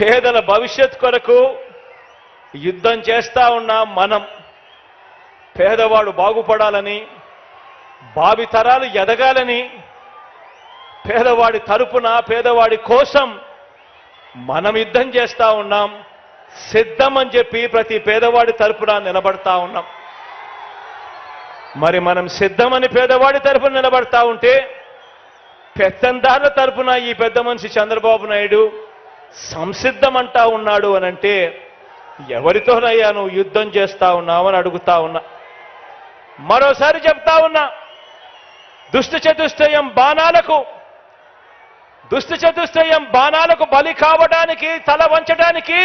పేదల భవిష్యత్ కొరకు యుద్ధం చేస్తా ఉన్నాం మనం పేదవాడు బాగుపడాలని భావితరాలు ఎదగాలని పేదవాడి తరపున పేదవాడి కోసం మనం యుద్ధం చేస్తా ఉన్నాం సిద్ధం అని చెప్పి ప్రతి పేదవాడి తరపున నిలబడతా ఉన్నాం. మరి మనం సిద్ధమని పేదవాడి తరపున నిలబడతా ఉంటే పెత్తందారుల తరపున ఈ పెద్ద మనిషి చంద్రబాబు నాయుడు సంసిద్ధం అంటా ఉన్నాడు అని అంటే ఎవరితోనయ్యా నువ్వు యుద్ధం చేస్తా ఉన్నావని అడుగుతా ఉన్నా. మరోసారి చెప్తా ఉన్నా దుష్ట చతుష్టయం బాణాలకు దుష్ట చతుష్టయం బాణాలకు బలి కావడానికి తల వంచడానికి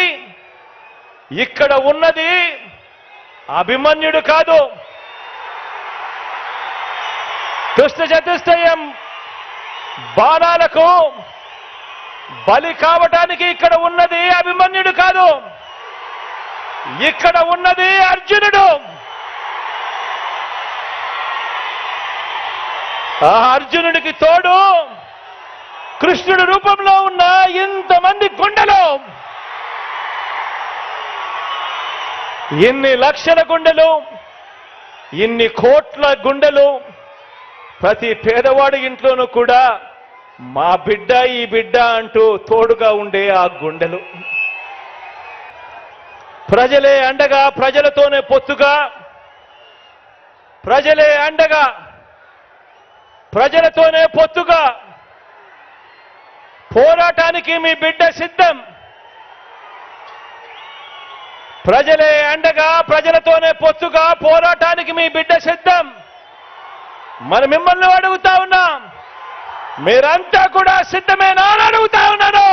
ఇక్కడ ఉన్నది అభిమన్యుడు కాదు. దుష్ట చతుష్టయం బాణాలకు బలి కావటానికి ఇక్కడ ఉన్నది అభిమన్యుడు కాదు. ఇక్కడ ఉన్నది అర్జునుడు. ఆ అర్జునుడికి తోడు కృష్ణుడి రూపంలో ఉన్న ఇంతమంది గుండెలు. ఇన్ని లక్షల గుండెలు ఇన్ని కోట్ల గుండెలు ప్రతి పేదవాడి ఇంట్లోనూ కూడా మా బిడ్డ ఈ బిడ్డ అంటూ తోడుగా ఉండే ఆ గుండెలు. ప్రజలే అండగా ప్రజలతోనే పొత్తుగా. ప్రజలే అండగా ప్రజలతోనే పొత్తుగా. పోరాటానికి మీ బిడ్డ సిద్ధం. ప్రజలే అండగా ప్రజలతోనే పొత్తుగా పోరాటానికి మీ బిడ్డ సిద్ధం. మరి మిమ్మల్ని అడుగుతా ఉన్నాం. మీరంతా కూడా సిద్ధమేనా అని అడుగుతా ఉన్నాను.